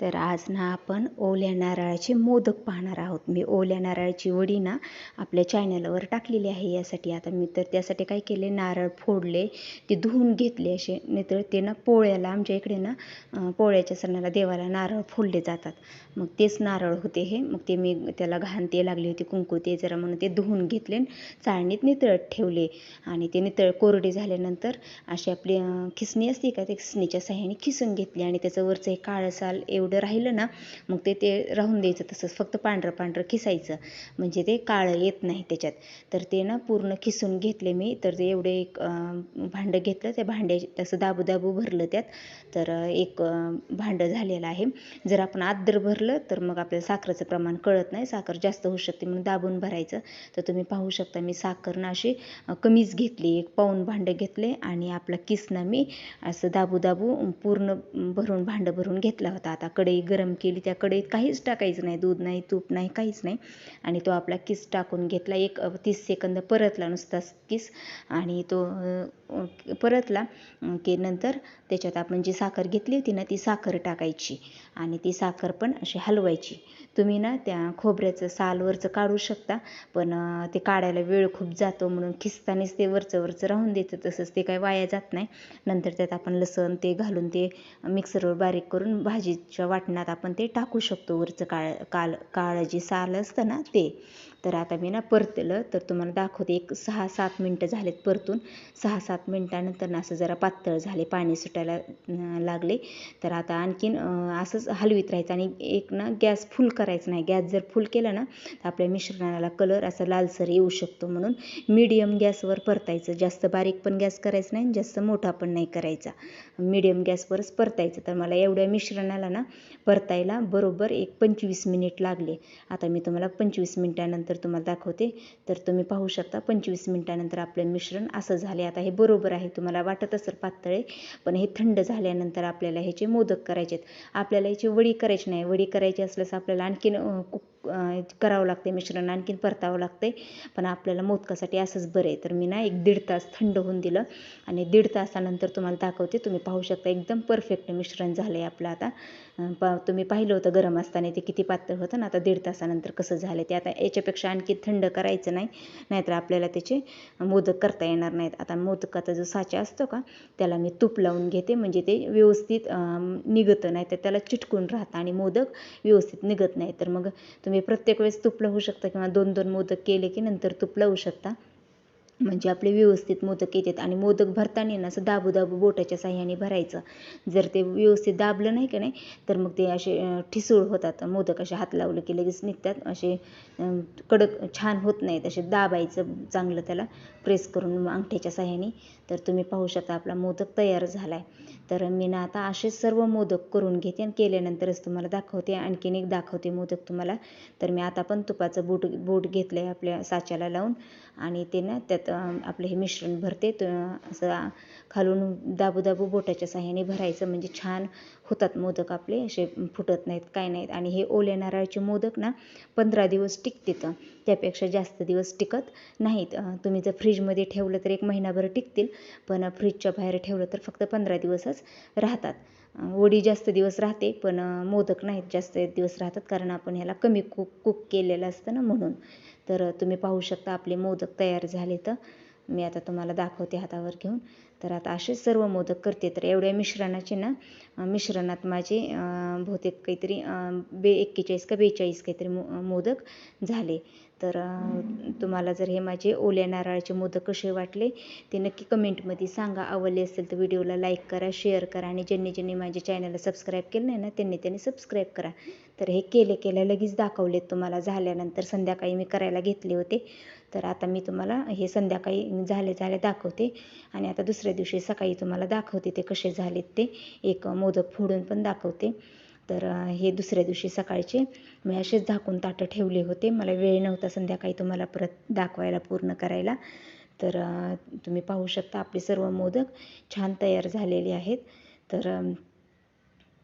तर आज ना आपण ओल्या नारळाचे मोदक पाहणार आहोत. मी ओल्या नारळाची वडी ना आपल्या चॅनलवर टाकलेली आहे. यासाठी आता मी तर त्यासाठी काय केले नारळ फोडले ते धुवून घेतले असे. नाहीतर ते ना पोळ्याला आमच्या इकडे ना पोळ्याच्या सणाला देवाला नारळ फोडले जातात. मग तेच नारळ होते हे. मग ते मी त्याला घाण ते लागली होती कुंकू ते जरा म्हणून ते धुवून घेतले चाळणीत नितळत ठेवले. आणि ते नितळ कोरडे झाल्यानंतर अशी आपली खिसणी असते का ते खिसणीच्या साह्याने खिसून घेतली आणि त्याचं वरचं एक काळसाल एवढं एवढं राहिलं ना मग ते ते राहून द्यायचं तसंच. फक्त पांढरं पांढरं खिसायचं. म्हणजे ते काळं येत नाही त्याच्यात. तर ते ना पूर्ण खिसून घेतले मी. तर ते एवढे एक भांडं घेतलं. त्या भांड्या तसं दाबू दाबू भरलं त्यात. तर एक भांडं झालेलं आहे. जर आपण आद्र भरलं तर मग आपल्याला साखरेचं प्रमाण कळत नाही. साखर जास्त होऊ शकते म्हणून दाबून भरायचं. तर तुम्ही पाहू शकता मी साखर ना अशी कमीच घेतली. एक पाऊन भांडं घेतले आणि आपला किसना मी असं दाबू दाबू पूर्ण भरून भांडं भरून घेतला होता. आता कढई गरम केली त्या कढईत काहीच टाकायचं नाही दूध नाही तूप नाही काहीच नाही. आणि तो आपला किस टाकून घेतला एक तीस सेकंद परतला नुसता किस. आणि तो परतला की नंतर त्याच्यात आपण जी साखर घेतली होती ना ती साखर टाकायची आणि ती साखर पण अशी हलवायची. तुम्ही ना त्या खोबऱ्याचं सालवरचं काढू शकता पण ते काढायला वेळ खूप जातो म्हणून खिस्तानीच ते वरचं वरचं राहून द्यायचं तसंच ते काय वाया जात नाही. नंतर त्यात आपण लसण ते घालून ते मिक्सरवर बारीक करून भाजीच्या वाटणात आपण ते टाकू शकतो वरचं काळ काल काळं जे साल असतं ना ते. तर आता मी ना परतलं तर तुम्हाला दाखवते. एक सहा सात मिनटं झालेत परतून. सहा सात मिनटानंतर ना असं जरा पातळ झाले पाणी सुटायला लागले. तर आता आणखीन असंच हलवीत राहायचं आणि एक ना गॅस फुल करायचं नाही. गॅस जर फुल केला ना तर आपल्या मिश्रणाला कलर असा लालसर येऊ शकतो म्हणून मीडियम गॅसवर परतायचं. जास्त बारीक पण गॅस करायचं नाही आणि जास्त मोठा पण नाही करायचा. मीडियम गॅसवरच परतायचं. तर मला एवढ्या मिश्रणाला ना परतायला बरोबर एक पंचवीस मिनिट लागले. आता मी तुम्हाला पंचवीस मिनिटानंतर तुम्हाला दाखवते. तर तुम्ही पाहू शकता पंचवीस मिनिटानंतर आपलं मिश्रण असं झाले. आता हे बरोबर आहे तुम्हाला वाटत असेल पातळे पण हे थंड झाल्यानंतर आपल्याला ह्याचे मोदक करायचे आहेत आपल्याला याची वडी करायची नाही. वडी करायची असल्यास आपल्याला आणखीन कुक करावं लागते मिश्रण आणखीन परतावं लागते पण आपल्याला मोदकासाठी असंच बरं आहे. तर मी ना एक दीड तास थंड होऊन दिलं आणि दीड तासानंतर तुम्हाला दाखवते. तुम्ही पाहू शकता एकदम परफेक्ट मिश्रण झालं आहे आपलं आता. प तुम्ही पाहिलं होतं गरम असताना ते किती पातळ होतं ना आता दीड तासानंतर कसं झालं ते. आता याच्यापेक्षा आणखी थंड करायचं नाही नाहीतर आपल्याला त्याचे मोदक करता येणार नाहीत. आता मोदकाचा जो साचा असतो का त्याला मी तूप लावून घेते. म्हणजे ते व्यवस्थित निघतं नाही तर त्याला चिटकून राहतं आणि मोदक व्यवस्थित निघत नाही. तर मग तुम्ही प्रत्येक वेळेस तूप लावू शकता किंवा दोन दोन मोदक केले की नंतर तूप लावू शकता. म्हणजे आपले व्यवस्थित मोदक येतात आणि मोदक भरताना ना असं दाबू दाबू बोटाच्या साह्याने भरायचं. जर ते व्यवस्थित दाबलं नाही का नाही तर मग ते असे ठिसूळ होतात. मोदक असे हात लावले की लगेच निघतात. असे कडक छान होत नाहीत. असे दाबायचं चांगलं त्याला प्रेस करून अंगठ्याच्या साह्याने. तर तुम्ही पाहू शकता आपला मोदक तयार झाला आहे तर मी ना आता असे सर्व मोदक करून घेते आणि केल्यानंतरच तुम्हाला दाखवते. आणखीन एक दाखवते मोदक तुम्हाला. तर मी आता पण तुपाचं बूट बूट घेतलं आहे आपल्या साच्याला लावून. आणि ते ना त्यात आपलं हे मिश्रण भरते तर असं खालून दाबू दाबू बोटाच्या साह्याने भरायचं. म्हणजे छान होतात मोदक आपले असे फुटत नाहीत काय नाहीत. आणि हे ओल्या नारळाचे मोदक ना पंधरा दिवस टिकतात त्यापेक्षा जास्त दिवस टिकत नाहीत. तुम्ही जर फ्रीजमध्ये ठेवलं तर एक महिनाभर टिकतील पण फ्रीजच्या बाहेर ठेवलं तर फक्त पंधरा दिवसच राहतात. वडी जास्त दिवस राहते पण मोदक नाहीत जास्त दिवस राहतात कारण आपण ह्याला कमी कुक कुक केलेलं असतं ना म्हणून. तर तुम्ही पाहू शकता आपले मोदक तयार झाले तर मी आता तुम्हाला दाखवते हातावर घेऊन. तर आता असे सर्व मोदक करते. तर एवढ्या मिश्रणाचे ना मिश्रणात माझे बहुतेक काहीतरी बे एक्केचाळीस का बेचाळीस काहीतरी मो मोदक झाले. तर तुम्हाला जर हे माझे ओल्या नारळाचे मोदक कसे वाटले ते नक्की कमेंटमध्ये सांगा. आवडले असेल तर व्हिडिओला लाईक करा शेअर करा आणि ज्यांनी ज्यांनी माझ्या चॅनलला सबस्क्राईब केलं नाही ना त्यांनी त्यांनी सबस्क्राईब करा. तर हे केले केल्या लगेच दाखवलेत तुम्हाला. झाल्यानंतर संध्याकाळी मी करायला घेतले होते. तर आता मी तुम्हाला हे संध्याकाळी झाले झाले दाखवते. आणि आता दुसऱ्या दिवशी सकाळी तुम्हाला दाखवते ते कसे झालेत ते. एक मोदक फोडून पण दाखवते. तर हे दुसऱ्या दिवशी सकाळचे मी असेच झाकून ताटं ठेवले होते. मला वेळ नव्हता संध्याकाळी तुम्हाला परत दाखवायला पूर्ण करायला. तर तुम्ही पाहू शकता आपले सर्व मोदक छान तयार झालेले आहेत. तर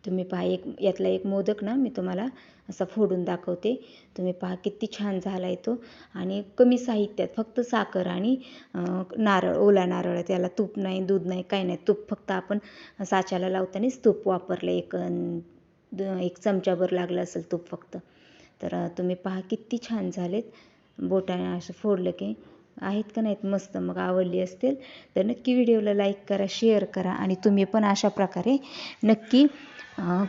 तुम्ही पहा एक यातला एक मोदक ना मी तुम्हाला असा फोडून दाखवते. तुम्ही पहा किती छान झाला आहे तो. आणि कमी साहित्यात फक्त साखर आणि नारळ ओला नारळ त्याला तूप नाही दूध नाही काही नाही. तूप फक्त आपण साच्याला लावतानाच तूप वापरलं. एक द एक चमचाभर लागलं असेल तूप फक्त. तर तुम्ही पहा किती छान झालेत बोटाने असं फोडलं की. आहेत का नाहीत? मस्त. मग आवडली असतील तर नक्की व्हिडिओला लाईक करा शेअर करा आणि तुम्ही पण अशा प्रकारे नक्की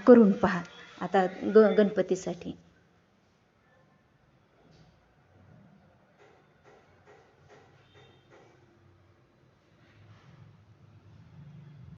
करून पहा. आता ग गणपतीसाठी.